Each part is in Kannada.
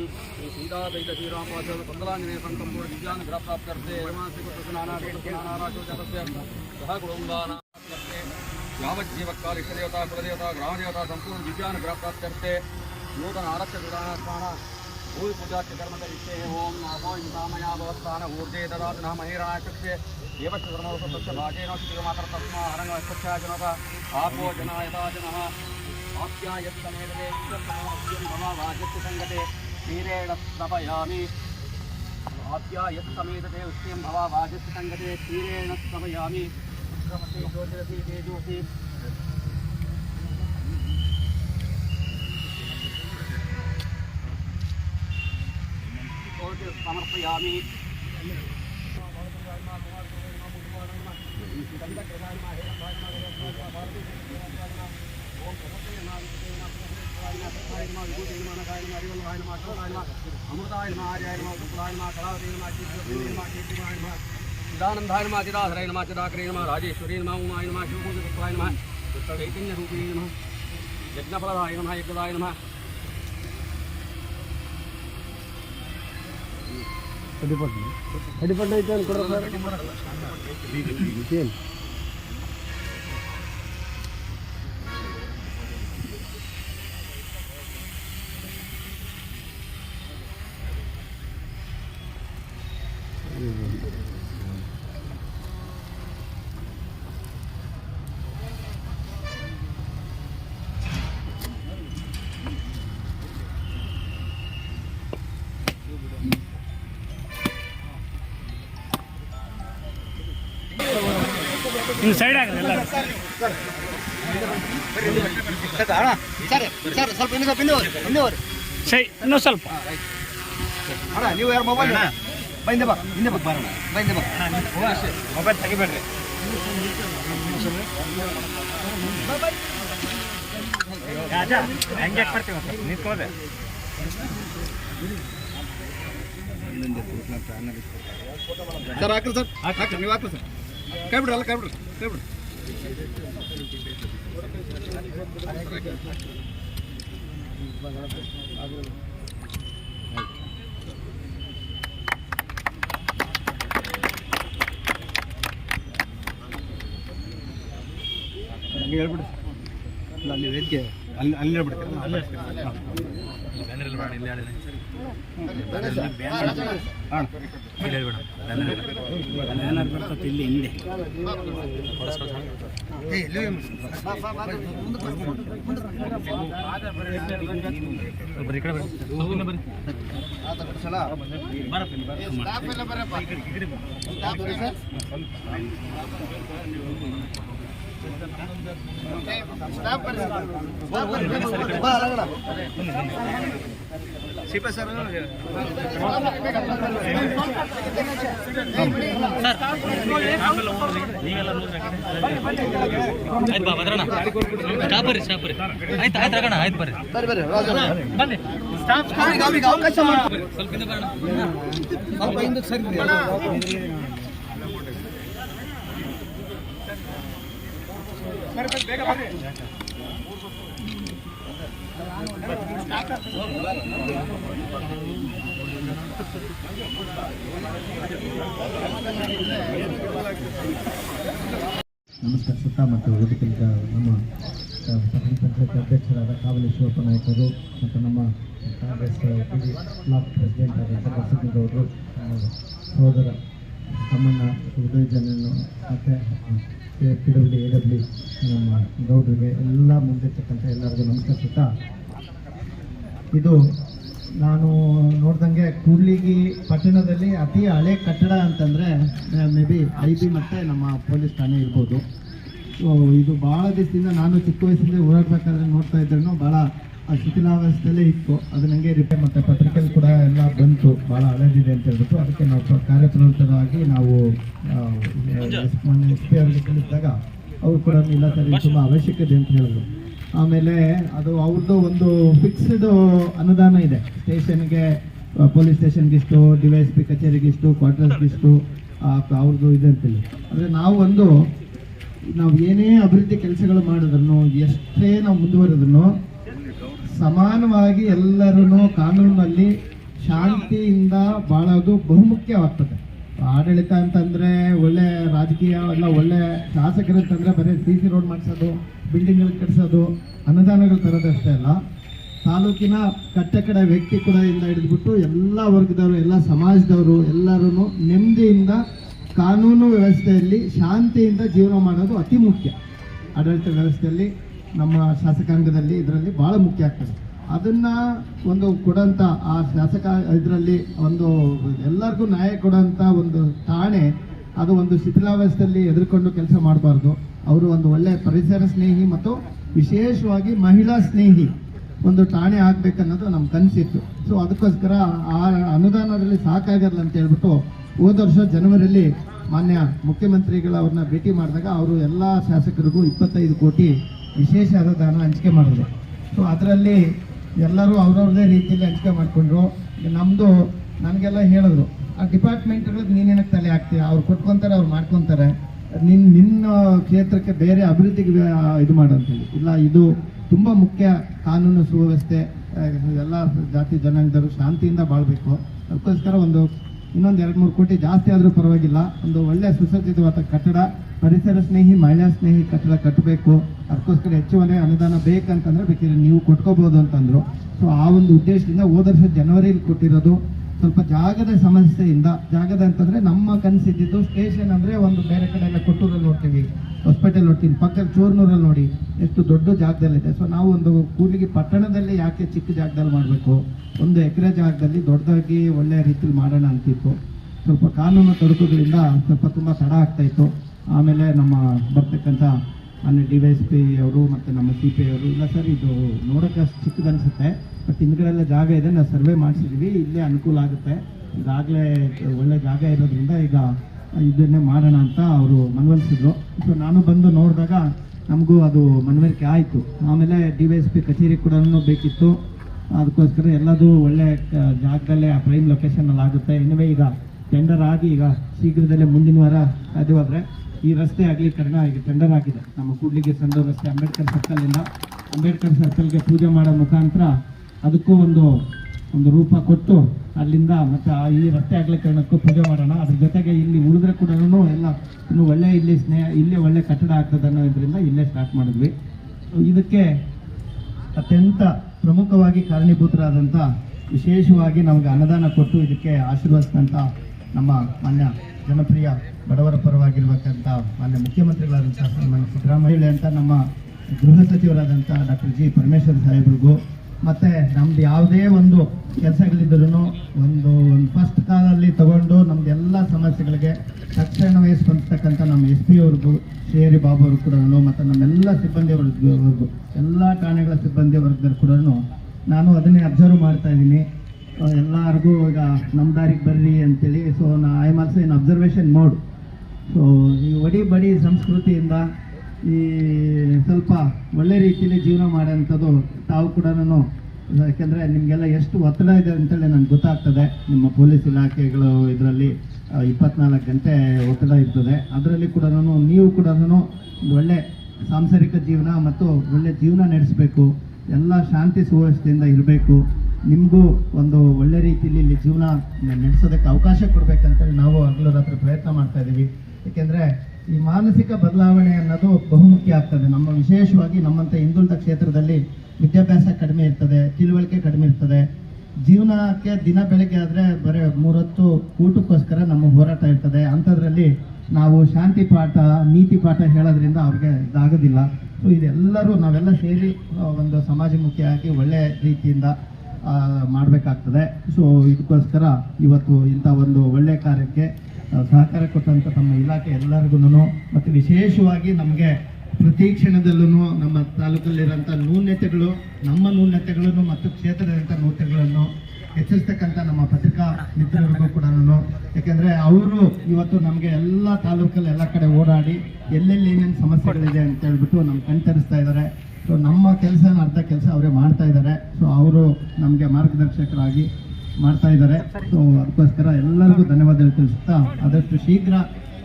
श्री सीतापैतशी रामाचल पन्दलाञ्जने सङ्कम्पूर्ण विद्यान् ग्रहप्राप्त्यर्थे वैमासिकनानाराचोचतस्य सः कुलुम्बानाप्त्यर्थे यावज्जीवकालिष्टदेवता कुलदेवता ग्रामदेवता सम्पूर्ण प्राप्त ग्रहप्राप्त्यर्थे नूतन आरक्षकृतानात्मान भूमिपूजाच्य कर्मकरिष्ये ॐ नामो इन्दामया भवत्तान ऊर्जे ददातु नाम हेरणायचक्षे देवस्य धर्मवसतस्य भागेन श्रीमातर्तस्मा हरणस्वच्छा जनः आपो जनायता जनः आप्यायत्तमेतदे भवाभाजस्य सङ्गते क्षीरेण स्तपयामि आप्या यत्समेतते उष्णीं भवावाजस्य सङ्गते क्षीरेण स्तपयामि क्रमसे ದೇವಸ್ಯ ಧರ್ಮವಸತಸ್ಯ ಭಾಜೇನ ಶ್ರೀ ಮಾತರ ತಸ್ಮಾ ಹರಂಗ ಸ್ವಚ್ಛ ಜನತ ಆಪೋ ಜನ ಯಥಾ ಜನಃ ಆಪ್ಯಾಯತ್ತಮೇತದೆ ಭವಾಜಸ್ಯ ಸಂಗತೆ ಕ್ಷೀರೇಣ ಸ್ತಪಯಾಮಿ ಆಪ್ಯಾಯತ್ತಮೇತದೆ ಉಷ್ಯಂ ಭವಾಜಸ್ಯ ಸಂಗತೆ ಕ್ಷೀರೇಣ ಸ್ತಪಯಾಮಿ ಉಕ್ರಮತೆ ಜ್ಯೋತಿರಸಿ ತೇಜೋಸಿ ಸಮರ್ಪಯಾಮಿ ಚಿದಾನಂದಾಯ ನಮ ಚಿದಾಧರಾಯ ನಮ ಚಿದಾಕರೇ ನಮ ರಾಜೇಶ್ವರಿ ನಮ ಉಮಾಯ ನಮ ಶಿವಕುಂಜಾಯ ನಮ ಚೈತನ್ಯ ರೂಪಿಣಿ ನಮ ಯಜ್ಞಫಲದಾಯ ನಮ ಯಜ್ಞದಾಯ ನಮ ಅಡಿಪಟ್ಟು ಅಡಿಪಟ್ಟು ಐತೆ ಅಂತ ಕೊಡೋ ಸರ್ ಏನು ನೀವು ಸೈಡ್ ಆಗಲ್ಲ ಎಲ್ಲ ಸರ್ ಸರ್ ಸ್ವಲ್ಪ ಇನ್ನೂ ಸ್ವಲ್ಪ ಹಿಂದೆ ಸೈಡ್ ಹಿಂದೆ ಹೋಗ್ರಿ ಸೈ ಇನ್ನೂ ಸ್ವಲ್ಪ. ಅಣ್ಣ ನೀವು ಯಾರು ಮೊಬೈಲ್ ಬಂದೆ ಬಾ ಹಿಂದೆ ಬಾ ಬರೋಣ ಬಂದೆ ಬಾ ಮೊಬೈಲ್ ತೆಗಿಬೇಡ್ರಿ ಹೆಂಗೆ ಬರ್ತೀವಿ ನಿಂತ್ಕೋದೆ ಸರ್, ಹಾಕ್ರಿ ಸರ್. ಹಾಕ್ರಿ, ನೀವು ಹಾಕ್ರಿ ಸರ್. ಕೈ ಬಿಡ್ರಿ ಅಲ್ಲ ಕೈ ಬಿಡ್ರಿ ಕೈ ಬಿಡ್ರಿ ಹಂಗೆ ಹೇಳ್ಬಿಡ್ರಿ ಇಲ್ಲ ಅಲ್ಲಿ ವೇದಿಕೆ ಅಲ್ಲಿ ಅಲ್ಲಿ ಹೇಳ್ಬಿಡ್ತೀರಿ ಅಲ್ಲೇ ಹಾಂ ಇಲ್ಲಿ ಹಿಂದೆ ಒಬ್ರು ಹಿಂದೆ. ಕಡೆ ಬರ್ರಿ. ಆಯ್ತು ಬಾ ಬದ್ರಣ ಸ್ಟಾಪ್ ಬರ್ರಿ ಸ್ಟಾಪ್ ಬರ್ರಿ ಆಯ್ತು ಆಯ್ತು ರಗಣ ಆಯ್ತು ಬರ್ರಿ. ಬರ್ರಿ ಬರ್ರಿ ಬನ್ನಿ. ಸ್ಟಾಪ್ ಅವ್ರಿಗೆ ಅವಕಾಶ ಮಾಡ್ಕೊಡ್ರಿ ಸ್ವಲ್ಪ ಹಿಂದೆ ಬರೋಣ. ಸ್ವಲ್ಪ ಹಿಂದಕ್ಕೆ ಸರಿ ನಮಸ್ಕರಿಸುತ್ತಾ ಮತ್ತು ವೇದಿಕೆಯಿಂದ ನಮ್ಮ ಪಟ್ಟಣ ಪಂಚಾಯತ್ ಅಧ್ಯಕ್ಷರಾದ ಕಾವಲಿ ಶಿವಪ್ಪ ನಾಯಕರು ಮತ್ತು ನಮ್ಮ ಕಾಂಗ್ರೆಸ್ ಬ್ಲಾಕ್ ಪ್ರೆಸಿಡೆಂಟ್ ಆದ ಸಿದ್ದಗೌಡರು ನಮ್ಮ ಸಹೋದರ ತಮ್ಮಣ್ಣ ಉದಯ ಜನನು ಮತ್ತು ಪಿ ಡಬ್ಲ್ಯೂ ಎ ಡಬ್ಲ್ಯೂ, ನಮ್ಮ ಗೌಡರಿಗೆ ಎಲ್ಲ ಮುಂದಿರ್ತಕ್ಕಂಥ ಎಲ್ಲರಿಗೂ ನಮಸ್ಕರಿಸುತ್ತಾ ಇದು ನಾನು ನೋಡ್ದಂಗೆ ಕೂಡ್ಲಿಗಿ ಪಟ್ಟಣದಲ್ಲಿ ಅತಿ ಹಳೆ ಕಟ್ಟಡ ಅಂತಂದರೆ ಮೇ ಬಿ ಐ ಬಿ ಮತ್ತು ನಮ್ಮ ಪೊಲೀಸ್ ಠಾಣೆ ಇರ್ಬೋದು. ಸೊ ಇದು ಭಾಳ ದಿವಸದಿಂದ ನಾನು ಚಿಕ್ಕ ವಯಸ್ಸಿಂದ ಓಡಾಡಬೇಕಾದ್ರೆ ನೋಡ್ತಾ ಇದ್ರೂ ಭಾಳ ಆ ಶಿಥಿಲಾವಸ್ಥೆಯಲ್ಲೇ ಇತ್ತು. ಅದು ನನಗೆ ರಿಪೇ ಮತ್ತು ಪತ್ರಿಕೆಯಲ್ಲಿ ಕೂಡ ಎಲ್ಲ ಬಂತು. ಭಾಳ ಇದೆ ಅಂತ ಹೇಳ್ಬಿಟ್ಟು ಅದಕ್ಕೆ ನಾವು ಪ್ರ- ಕಾರ್ಯಪ್ರವೃತ್ತರಾಗಿ ನಾವು ಆ, ಎಸ್ ಪಿ ಅವರಿಗೆ ತಿಳಿಸಿದಾಗ ಅವರು ಕೂಡ ಇಲ್ಲ ಸರ್ ತುಂಬಾ ತುಂಬ ಅವಶ್ಯಕತೆ ಅಂತ ಹೇಳಿದ್ರು. ಆಮೇಲೆ ಅದು ಅವ್ರದ್ದು ಒಂದು ಫಿಕ್ಸ್ಡ್ ಅನುದಾನ ಇದೆ. ಸ್ಟೇಷನ್ಗೆ ಪೊಲೀಸ್ ಸ್ಟೇಷನ್ಗಿಷ್ಟು ಡಿ ವೈ ಎಸ್ ಪಿ ಕಚೇರಿಗಿಷ್ಟು ಕ್ವಾರ್ಟರ್ಸ್ಗಿಷ್ಟು ಅವ್ರದ್ದು ಇದೆ ಅಂತೇಳಿ. ಅಂದರೆ ನಾವು ಒಂದು ನಾವು ಏನೇ ಅಭಿವೃದ್ಧಿ ಕೆಲಸಗಳು ಮಾಡಿದ್ರು ಎಷ್ಟೇ ನಾವು ಮುಂದುವರೆದ್ರು ಸಮಾನವಾಗಿ ಎಲ್ಲರೂ ಕಾನೂನಲ್ಲಿ ಶಾಂತಿಯಿಂದ ಬಾಳೋದು ಬಹುಮುಖ್ಯವಾಗ್ತದೆ. ಆಡಳಿತ ಅಂತಂದ್ರೆ ಒಳ್ಳೆ ರಾಜಕೀಯ ಎಲ್ಲ ಒಳ್ಳೆ ಶಾಸಕರು ಅಂತಂದ್ರೆ ಬರೀ ಸಿ ಸಿ ರೋಡ್ ಮಾಡಿಸೋದು, ಬಿಲ್ಡಿಂಗ್ಗಳು ಕಟ್ಟಿಸೋದು ಅನುದಾನಗಳು ತರೋದಷ್ಟೇ ಅಲ್ಲ. ತಾಲೂಕಿನ ಕಟ್ಟಕಡ ವ್ಯಕ್ತಿ ಕೂಡ ಇಂದ ಹಿಡಿದ್ಬಿಟ್ಟು ಎಲ್ಲ ವರ್ಗದವರು, ಎಲ್ಲ ಸಮಾಜದವರು ಎಲ್ಲರೂ ನೆಮ್ಮದಿಯಿಂದ ಕಾನೂನು ವ್ಯವಸ್ಥೆಯಲ್ಲಿ ಶಾಂತಿಯಿಂದ ಜೀವನ ಮಾಡೋದು ಅತಿ ಮುಖ್ಯ. ಆಡಳಿತ ವ್ಯವಸ್ಥೆಯಲ್ಲಿ ನಮ್ಮ ಶಾಸಕಾಂಗದಲ್ಲಿ ಇದರಲ್ಲಿ ಬಹಳ ಮುಖ್ಯ ಆಗ್ತದೆ. ಅದನ್ನ ಒಂದು ಕೊಡಂತ ಆ ಶಾಸಕ, ಇದರಲ್ಲಿ ಒಂದು ಎಲ್ಲರಿಗೂ ನ್ಯಾಯ ಕೊಡಂತ ಒಂದು ಠಾಣೆ, ಅದು ಒಂದು ಶಿಥಿಲಾವಸ್ಥೆಯಲ್ಲಿ ಎದುರ್ಕೊಂಡು ಕೆಲಸ ಮಾಡಬಾರ್ದು. ಅವರು ಒಂದು ಒಳ್ಳೆ ಪರಿಸರ ಸ್ನೇಹಿ ಮತ್ತು ವಿಶೇಷವಾಗಿ ಮಹಿಳಾ ಸ್ನೇಹಿ ಒಂದು ಠಾಣೆ ಆಗ್ಬೇಕನ್ನೋದು ನಮ್ಮ ಕನಸಿತ್ತು. ಸೊ ಅದಕ್ಕೋಸ್ಕರ ಆ ಅನುದಾನದಲ್ಲಿ ಸಾಕಾಗಲ್ಲ ಅಂತ ಹೇಳ್ಬಿಟ್ಟು ಹೋದ ವರ್ಷ ಜನವರಿಯಲ್ಲಿ ಮಾನ್ಯ ಮುಖ್ಯಮಂತ್ರಿಗಳವ್ರನ್ನ ಭೇಟಿ ಮಾಡಿದಾಗ ಅವರು ಎಲ್ಲ ಶಾಸಕರಿಗೂ ಇಪ್ಪತ್ತೈದು ಕೋಟಿ ವಿಶೇಷ ಅನುದಾನ ಹಂಚಿಕೆ ಮಾಡಿದ್ರು. ಸೊ ಅದರಲ್ಲಿ ಎಲ್ಲರೂ ಅವ್ರವ್ರದೇ ರೀತಿಯಲ್ಲಿ ಹಂಚಿಕೆ ಮಾಡಿಕೊಂಡ್ರು. ನಮ್ಮದು ನನಗೆಲ್ಲ ಹೇಳಿದ್ರು, ಆ ಡಿಪಾರ್ಟ್ಮೆಂಟ್ಗಳಿಗೆ ನೀನೇನಕ್ಕೆ ತಲೆ ಹಾಕ್ತೀಯ? ಅವ್ರು ಕೊಟ್ಕೊತಾರೆ, ಅವ್ರು ಮಾಡ್ಕೊತಾರೆ. ನಿನ್ನ ನಿನ್ನ ಕ್ಷೇತ್ರಕ್ಕೆ ಬೇರೆ ಅಭಿವೃದ್ಧಿಗೆ ಇದು ಮಾಡೋಂಥೇಳಿ ಇಲ್ಲ, ಇದು ತುಂಬ ಮುಖ್ಯ ಕಾನೂನು ಸುವ್ಯವಸ್ಥೆ ಎಲ್ಲ ಜಾತಿ ಜನಾಂಗದವರು ಶಾಂತಿಯಿಂದ ಬಾಳಬೇಕು. ಅದಕ್ಕೋಸ್ಕರ ಒಂದು ಇನ್ನೊಂದು ಎರಡು ಮೂರು ಕೋಟಿ ಜಾಸ್ತಿ ಆದರೂ ಪರವಾಗಿಲ್ಲ. ಒಂದು ಒಳ್ಳೆ ಸುಸಜ್ಜಿತವಾದ ಕಟ್ಟಡ, ಪರಿಸರ ಸ್ನೇಹಿ, ಮಹಿಳಾ ಸ್ನೇಹಿ ಕಟ್ಟಡ ಕಟ್ಟಬೇಕು ಅದಕ್ಕೋಸ್ಕರ ಹೆಚ್ಚುವರಿ ಅನುದಾನ ಬೇಕಂತಂದರೆ, ಬೇಕಿದ್ರೆ ನೀವು ಕೊಟ್ಕೋಬೋದು ಅಂತಂದರು. ಸೊ ಆ ಒಂದು ಉದ್ದೇಶದಿಂದ ಹೋದ ವರ್ಷ ಜನವರಿಲಿ ಕೊಟ್ಟಿರೋದು. ಸ್ವಲ್ಪ ಜಾಗದ ಸಮಸ್ಯೆಯಿಂದ, ಜಾಗದ ಅಂತಂದ್ರೆ ನಮ್ಮ ಕನಸಿದ್ದು ಸ್ಟೇಷನ್ ಅಂದ್ರೆ ಒಂದು ಬೇರೆ ಕಡೆ ಎಲ್ಲ ಕೊಟ್ಟೂರಲ್ಲಿ ನೋಡ್ತೀವಿ. ಹಾಸ್ಪಿಟಲ್ ನೋಡ್ತೀವಿ ಪಕ್ಕದ ಚೂರ್ನೂರಲ್ಲಿ ನೋಡಿ, ಎಷ್ಟು ದೊಡ್ಡ ಜಾಗದಲ್ಲಿದೆ. ಸೊ ನಾವು ಒಂದು ಕೂಡ್ಲಿಗಿ ಪಟ್ಟಣದಲ್ಲಿ ಯಾಕೆ ಚಿಕ್ಕ ಜಾಗದಲ್ಲಿ ಮಾಡಬೇಕು? ಒಂದು ಎಕರೆ ಜಾಗದಲ್ಲಿ ದೊಡ್ಡದಾಗಿ ಒಳ್ಳೆಯ ರೀತಿಲಿ ಮಾಡೋಣ ಅಂತಿತ್ತು. ಸ್ವಲ್ಪ ಕಾನೂನು ತೊಡಕುಗಳಿಂದ ಸ್ವಲ್ಪ ತುಂಬ ತಡ ಆಗ್ತಾಯಿತ್ತು ಆಮೇಲೆ ನಮ್ಮ ಬರ್ತಕ್ಕಂಥ ಮಾನ್ಯ ಡಿ ವೈ ಎಸ್ ಪಿ ಅವರು ಮತ್ತು ನಮ್ಮ ಸಿ ಪಿ ಅವರು ಇಲ್ಲ ಸರ್, ಇದು ನೋಡೋಕೆ ಅಷ್ಟು ಚಿಕ್ಕದನ್ಸುತ್ತೆ ಬಟ್ ಹಿಂದ್ಗಡೆಲ್ಲ ಜಾಗ ಇದೆ, ನಾವು ಸರ್ವೆ ಮಾಡಿಸಿದ್ವಿ, ಇಲ್ಲೇ ಅನುಕೂಲ ಆಗುತ್ತೆ. ಈಗಾಗಲೇ ಒಳ್ಳೆ ಜಾಗ ಇರೋದ್ರಿಂದ ಈಗ ಇದನ್ನೇ ಮಾಡೋಣ ಅಂತ ಅವರು ಮನವೊಲಿಸಿದ್ರು. ಸೊ ನಾನು ಬಂದು ನೋಡಿದಾಗ ನಮಗೂ ಅದು ಮನವರಿಕೆ ಆಯಿತು. ಆಮೇಲೆ ಡಿ ವೈ ಎಸ್ ಪಿ ಕಚೇರಿ ಕೂಡ ಬೇಕಿತ್ತು. ಅದಕ್ಕೋಸ್ಕರ ಎಲ್ಲದೂ ಒಳ್ಳೆ ಜಾಗದಲ್ಲೇ, ಆ ಪ್ರೈಮ್ ಲೊಕೇಶನಲ್ಲಿ ಆಗುತ್ತೆ. ಇನ್ನುವೇ ಈಗ ಟೆಂಡರ್ ಆಗಿ ಈಗ ಶೀಘ್ರದಲ್ಲೇ ಮುಂದಿನ ವಾರ ಸಾಧ್ಯವಾದರೆ ಈ ರಸ್ತೆ ಅಗಲೀಕರಣ ಈಗ ಟೆಂಡರ್ ಆಗಿದೆ. ನಮ್ಮ ಕೂಡ್ಲಿಗೆ ಸಂಡೋ ರಸ್ತೆ ಅಂಬೇಡ್ಕರ್ ಇಲ್ಲ. ಅಂಬೇಡ್ಕರ್ ಸರ್ಕಲ್ಗೆ ಪೂಜೆ ಮಾಡೋ ಮುಖಾಂತರ ಅದಕ್ಕೂ ಒಂದು ಒಂದು ರೂಪ ಕೊಟ್ಟು ಅಲ್ಲಿಂದ ಮತ್ತೆ ಈ ರಸ್ತೆ ಅಗಲೀಕರಣಕ್ಕೂ ಪೂಜೆ ಮಾಡೋಣ. ಅದ್ರ ಜೊತೆಗೆ ಇಲ್ಲಿ ಉಳಿದ್ರೆ ಕೂಡ ಎಲ್ಲ ಇನ್ನು ಒಳ್ಳೆ ಇಲ್ಲಿ ಸ್ನೇಹ, ಇಲ್ಲೇ ಒಳ್ಳೆ ಕಟ್ಟಡ ಆಗ್ತದೆ ಅನ್ನೋದ್ರಿಂದ ಇಲ್ಲೇ ಸ್ಟಾರ್ಟ್ ಮಾಡಿದ್ವಿ. ಇದಕ್ಕೆ ಅತ್ಯಂತ ಪ್ರಮುಖವಾಗಿ ಕಾರಣೀಭೂತರಾದಂಥ ವಿಶೇಷವಾಗಿ ನಮಗೆ ಅನುದಾನ ಕೊಟ್ಟು ಇದಕ್ಕೆ ಆಶೀರ್ವದಿಸಿದಂಥ ನಮ್ಮ ಮಾನ್ಯ ಜನಪ್ರಿಯ ಬಡವರ ಪರವಾಗಿರ್ಬೇಕಂತ ಮಾನ್ಯ ಮುಖ್ಯಮಂತ್ರಿಗಳಾದಂಥ ಸನ್ಮಾನ್ಯ ಸಿದ್ದರಾಮಯ್ಯ ಅಂತ ನಮ್ಮ ಗೃಹ ಸಚಿವರಾದಂಥ ಡಾಕ್ಟರ್ ಜಿ ಪರಮೇಶ್ವರ್ ಸಾಹೇಬ್ರಿಗೂ, ಮತ್ತೆ ನಮ್ದು ಯಾವುದೇ ಒಂದು ಕೆಲಸಗಳಿದ್ರೂ ಒಂದು ಒಂದು ಫಸ್ಟ್ ಕಾಲಲ್ಲಿ ತಗೊಂಡು ನಮ್ದೆಲ್ಲ ಸಮಸ್ಯೆಗಳಿಗೆ ತಕ್ಷಣವೇ ಸ್ಪಂದಿಸ್ತಕ್ಕಂಥ ನಮ್ಮ ಎಸ್ ಪಿ ಅವ್ರಿಗೂ ಶ್ರೇಯರಿ ಬಾಬು ಅವ್ರಿಗೂ ಕೂಡ ಮತ್ತು ನಮ್ಮೆಲ್ಲ ಸಿಬ್ಬಂದಿ ವರ್ಗದವ್ರಿಗೂ, ಎಲ್ಲ ಠಾಣೆಗಳ ಸಿಬ್ಬಂದಿ ವರ್ಗದವ್ರು ಕೂಡ ನಾನು ಅದನ್ನೇ ಅಬ್ಸರ್ವ್ ಮಾಡ್ತಾ ಇದ್ದೀನಿ. ಎಲ್ಲರಿಗೂ ಈಗ ನಮ್ಮ ದಾರಿಗೆ ಬರ್ರಿ ಅಂತೇಳಿ ಸೊ ನಾ I am also in observation mode so ಈ ಒಡಿ ಬಡಿ ಸಂಸ್ಕೃತಿಯಿಂದ ಈ ಸ್ವಲ್ಪ ಒಳ್ಳೆ ರೀತಿಯಲ್ಲಿ ಜೀವನ ಮಾಡೋಂಥದ್ದು ತಾವು ಕೂಡ ಯಾಕೆಂದರೆ ನಿಮಗೆಲ್ಲ ಎಷ್ಟು ಒತ್ತಡ ಇದೆ ಅಂತೇಳಿ ನನಗೆ ಗೊತ್ತಾಗ್ತದೆ. ನಿಮ್ಮ ಪೊಲೀಸ್ ಇಲಾಖೆಗಳು ಇದರಲ್ಲಿ ಇಪ್ಪತ್ನಾಲ್ಕು ಗಂಟೆ ಒತ್ತಡ ಇರ್ತದೆ. ಅದರಲ್ಲಿ ಕೂಡ ನೀವು ಕೂಡ ಒಳ್ಳೆ ಸಾಂಸಾರಿಕ ಜೀವನ ಮತ್ತು ಒಳ್ಳೆ ಜೀವನ ನಡೆಸಬೇಕು. ಎಲ್ಲ ಶಾಂತಿ ಸುವ್ಯವಸ್ಥೆಯಿಂದ ಇರಬೇಕು. ನಿಮಗೂ ಒಂದು ಒಳ್ಳೆ ರೀತಿಯಲ್ಲಿ ಇಲ್ಲಿ ಜೀವನ ನಡೆಸೋದಕ್ಕೆ ಅವಕಾಶ ಕೊಡಬೇಕಂತೇಳಿ ನಾವು ಹಗಲು ರಾತ್ರಿ ಪ್ರಯತ್ನ ಮಾಡ್ತಾ ಇದ್ದೀವಿ. ಏಕೆಂದರೆ ಈ ಮಾನಸಿಕ ಬದಲಾವಣೆ ಅನ್ನೋದು ಬಹುಮುಖ್ಯ ಆಗ್ತದೆ. ನಮ್ಮ ವಿಶೇಷವಾಗಿ ನಮ್ಮಂತ ಹಿಂದುಳಿದ ಕ್ಷೇತ್ರದಲ್ಲಿ ವಿದ್ಯಾಭ್ಯಾಸ ಕಡಿಮೆ ಇರ್ತದೆ, ತಿಳುವಳಿಕೆ ಕಡಿಮೆ ಇರ್ತದೆ. ಜೀವನಕ್ಕೆ ದಿನ ಬೆಳಗ್ಗೆ ಆದರೆ ಬರೀ ಮೂರೊತ್ತು ಊಟಕ್ಕೋಸ್ಕರ ನಮ್ಮ ಹೋರಾಟ ಇರ್ತದೆ. ಅಂಥದ್ರಲ್ಲಿ ನಾವು ಶಾಂತಿ ಪಾಠ, ನೀತಿ ಪಾಠ ಹೇಳೋದ್ರಿಂದ ಅವ್ರಿಗೆ ಇದಾಗೋದಿಲ್ಲ. ಸೊ ಇದೆಲ್ಲರೂ ನಾವೆಲ್ಲ ಸೇರಿ ಒಂದು ಸಮಾಜಮುಖಿಯಾಗಿ ಒಳ್ಳೆ ರೀತಿಯಿಂದ ಮಾಡಬೇಕಾಗ್ತದೆ. ಸೊ ಇದಕ್ಕೋಸ್ಕರ ಇವತ್ತು ಇಂಥ ಒಂದು ಒಳ್ಳೆಯ ಕಾರ್ಯಕ್ಕೆ ಸಹಕಾರ ಕೊಟ್ಟಂಥ ತಮ್ಮ ಇಲಾಖೆ ಎಲ್ಲರಿಗೂ ಮತ್ತು ವಿಶೇಷವಾಗಿ ನಮಗೆ ಪ್ರತಿ ಕ್ಷಣದಲ್ಲೂ ನಮ್ಮ ತಾಲೂಕಲ್ಲಿರೋಂಥ ನ್ಯೂನ್ಯತೆಗಳು ನಮ್ಮ ನ್ಯೂನ್ಯತೆಗಳನ್ನು ಮತ್ತು ಕ್ಷೇತ್ರದಂಥ ನ್ಯೂನತೆಗಳನ್ನು ಹೆಚ್ಚಿಸ್ತಕ್ಕಂಥ ನಮ್ಮ ಪತ್ರಿಕಾ ಮಿತ್ರರಿಗೂ ಕೂಡ ಯಾಕೆಂದರೆ ಅವರು ಇವತ್ತು ನಮಗೆ ಎಲ್ಲ ತಾಲೂಕಲ್ಲಿ ಎಲ್ಲ ಕಡೆ ಓಡಾಡಿ ಎಲ್ಲೆಲ್ಲಿ ಏನೇನು ಸಮಸ್ಯೆಗಳಿದೆ ಅಂತ ಹೇಳ್ಬಿಟ್ಟು ನಮ್ಗೆ ಕಣ್ತರಿಸ್ತಾ ಇದ್ದಾರೆ ಸೊ ನಮ್ಮ ಕೆಲಸನ ಅರ್ಧ ಕೆಲಸ ಅವರೇ ಮಾಡ್ತಾ ಇದ್ದಾರೆ ಸೊ ಅವರು ನಮಗೆ ಮಾರ್ಗದರ್ಶಕರಾಗಿ ಮಾಡ್ತಾ ಇದ್ದಾರೆ. ಸೊ ಅದಕ್ಕೋಸ್ಕರ ಎಲ್ಲರಿಗೂ ಧನ್ಯವಾದಗಳು ತಿಳಿಸುತ್ತಾ, ಆದಷ್ಟು ಶೀಘ್ರ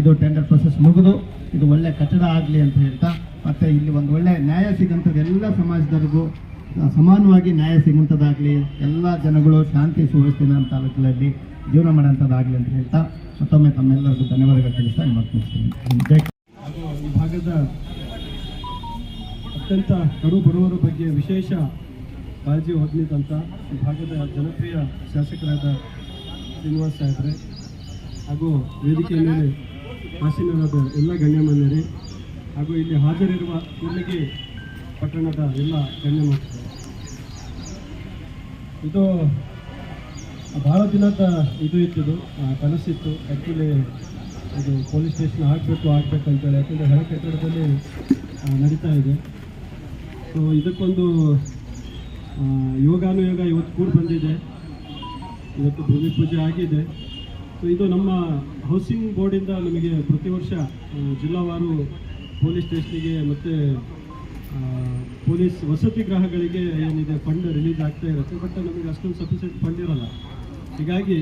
ಇದು ಟೆಂಡರ್ ಪ್ರೊಸೆಸ್ ಮುಗಿದು, ಇದು ಒಳ್ಳೆ ಕಟ್ಟಡ ಆಗಲಿ ಅಂತ ಹೇಳ್ತಾ, ಮತ್ತು ಇಲ್ಲಿ ಒಂದು ಒಳ್ಳೆ ನ್ಯಾಯ ಸಿಗಂಥದ್ದು ಎಲ್ಲ ಸಮಾಜದವ್ರಿಗೂ ಸಮಾನವಾಗಿ ನ್ಯಾಯ ಸಿಗುವಂಥದ್ದಾಗಲಿ ಎಲ್ಲ ಜನಗಳು ಶಾಂತಿ ಸುವ್ಯವಸ್ಥೆ ತಾಲೂಕಿನಲ್ಲಿ ಜೀವನ ಮಾಡೋಂಥದ್ದಾಗಲಿ ಅಂತ ಹೇಳ್ತಾ, ಮತ್ತೊಮ್ಮೆ ತಮ್ಮೆಲ್ಲರಿಗೂ ಧನ್ಯವಾದಗಳು ತಿಳಿಸ್ತಾ ನಿಮ್ಮ ಹಾಗೂ ಈ ಭಾಗದ ಅತ್ಯಂತ ಕಡು ಬಡವರ ಬಗ್ಗೆ ವಿಶೇಷ ಹೊಂದಿದಂಥ ಈ ಭಾಗದ ಜನಪ್ರಿಯ ಶಾಸಕರಾದ ಶ್ರೀನಿವಾಸ್ ಸಾಹೇಬ್ರೆ ಹಾಗೂ ವೇದಿಕೆಯ ಮೇಲೆ ಆಸೀನರಾದ ಎಲ್ಲ ಗಣ್ಯಮಾನ್ಯರೇ ಹಾಗೂ ಇಲ್ಲಿ ಹಾಜರಿರುವ ಕೂಡಲಿಗೆ ಪಟ್ಟಣದ ಎಲ್ಲ ಗಣ್ಯಮಾನ್ಯರು. ಇದು ಭಾಳ ದಿನದ ಇದು ಇತ್ತು ಆ, ಕನಸಿತ್ತು. ಆ್ಯಕ್ಚುಲಿ ಇದು ಪೊಲೀಸ್ ಸ್ಟೇಷನ್ ಆಗಬೇಕು ಆಗಬೇಕು ಅಂತೇಳಿ ಯಾಕಂದರೆ ಹಳೆ ಕಟ್ಟಡದಲ್ಲಿ ನಡೀತಾ ಇದೆ. ಸೊ ಇದಕ್ಕೊಂದು ಯೋಗಾನುಯೋಗ ಇವತ್ತು ಕೂಡ ಬಂದಿದೆ. ಇವತ್ತು ಭೂಮಿ ಪೂಜೆ ಆಗಿದೆ. ಸೊ ಇದು ನಮ್ಮ ಹೌಸಿಂಗ್ ಬೋರ್ಡಿಂದ ನಮಗೆ ಪ್ರತಿ ವರ್ಷ ಜಿಲ್ಲಾವಾರು ಪೊಲೀಸ್ ಸ್ಟೇಷನಿಗೆ ಮತ್ತು ಪೊಲೀಸ್ ವಸತಿ ಗೃಹಗಳಿಗೆ ಏನಿದೆ ಫಂಡ್ ರಿಲೀಸ್ ಆಗ್ತಾ ಇರುತ್ತೆ. ಬಟ್ ನಮಗೆ ಅಷ್ಟೊಂದು ಸಫಿಷಿಯೆಂಟ್ ಫಂಡ್ ಇರಲ್ಲ. ಹೀಗಾಗಿ